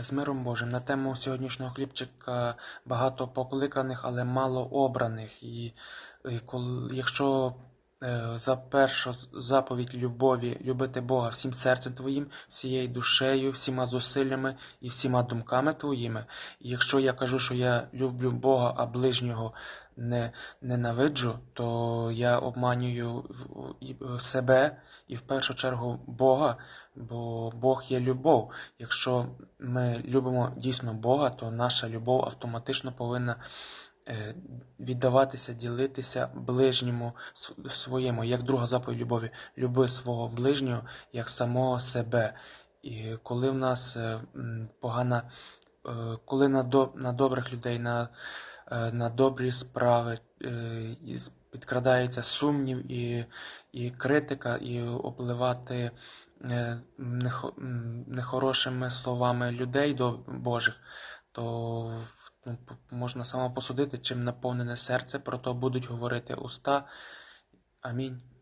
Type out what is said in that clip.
З миром Божим на тему сьогоднішнього хлібчика багато покликаних, але мало обраних. І, і коли, якщо за першу заповідь любові любити Бога всім серцем твоїм, всією душею, всіма зусиллями і всіма думками твоїми. І якщо я кажу, що я люблю Бога, а ближнього не ненавиджу, то я обманюю е, себе і в першу чергу Бога, бо Бог є любов. Якщо ми любимо дійсно Бога, то наша любов автоматично повинна е, віддаватися, ділитися ближньому своєму, як друга заповідь любові. Люби свого ближнього як самого себе. І коли в нас е, погана, е, коли на, до, на добрих людей, на, е, на добрі справи е, підкрадається сумнів і, і критика, і обливати е, нехорошими словами людей до Божих, то ну, можна само посудити, чим наповнене серце, про то будуть говорити уста. Амінь.